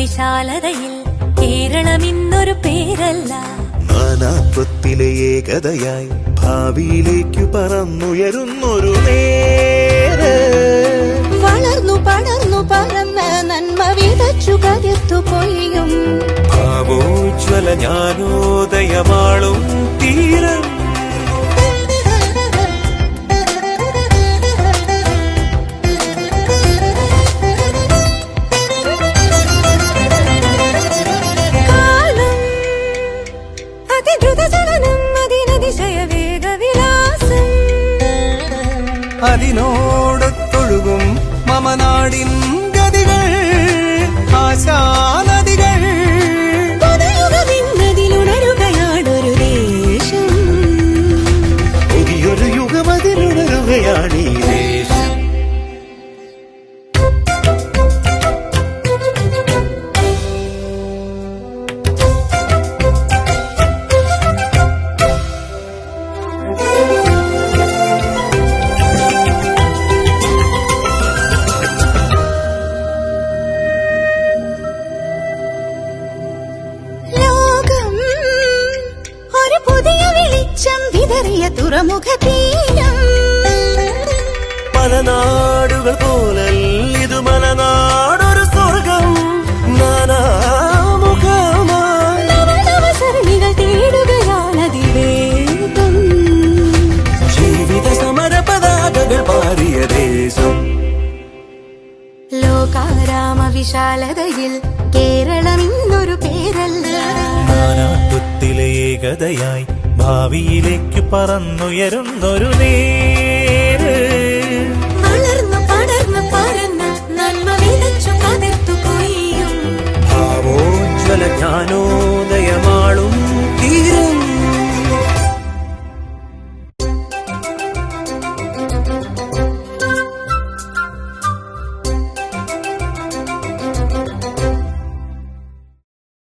വിശാലതയിൽ കേരളം ഇന്നൊരു പേരല്ല. നാനാത്വത്തിലെ ഏകതയായി ഭാവിയിലേക്കു പറന്നുയരുന്നൊരു നേര്. വളർന്നു പടർന്നു പറന്ന് നന്മ വിതച്ചു കതിർത്തു പൊയ്യും ഭാവോജ്വല ജ്ഞാനോദയമാളും തീരം അതിനോടൊത്തൊഴുകും മമനാടിൻ ഗതികൾ ആശാനദികൾ വെളിച്ചം വിതറിയ തുറമുഖ തീരം പല നാടുകൾ പോലല്ലിതു മലനാടൊരു സ്വർഗം നാനാമുഖമായി നവനവസരണികൾ തേടുകയാണതിവേഗം ജീവിത സമര പതാകകൾ പാറിയ ദേശം. ലോകാരാമ വിശാലതയിൽ കേരളം ഇന്നൊരു പേരല്ല. നാനാത്വത്തിലെ ഏകതയായി ഭാവിയിലേക്ക് പറന്നുയരുന്നൊരു നേര്. വളർന്നു പടർന്നു പരന്ന് നന്മ വിതച്ചു പതിർത്തു കൊയ്യും ഭാവോജ്വല ജ്ഞാനോ